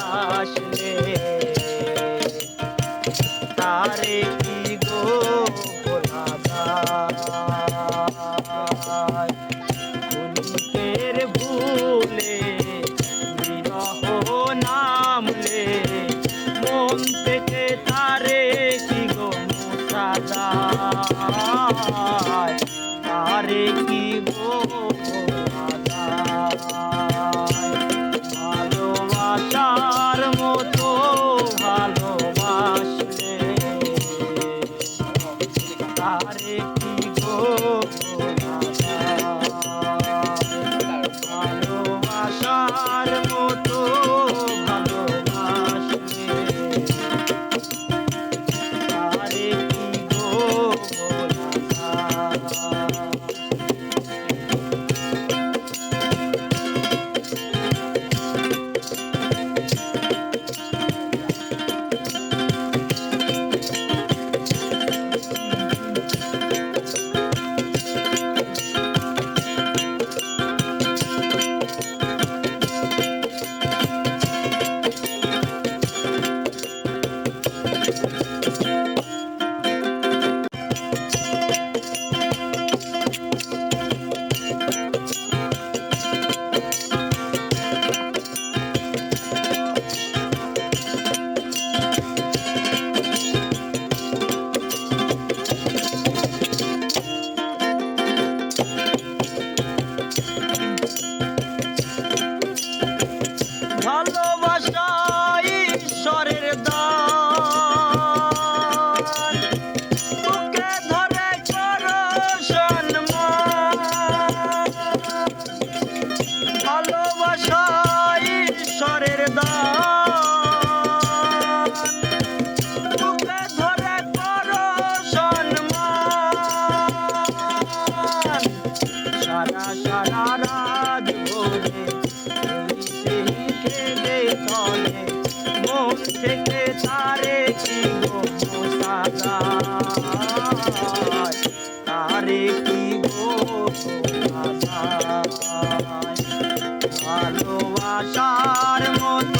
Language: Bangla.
আসলে। গেলে চলে মুখ থেকে তারে ছিল তারে কি ভালোবাসার মতো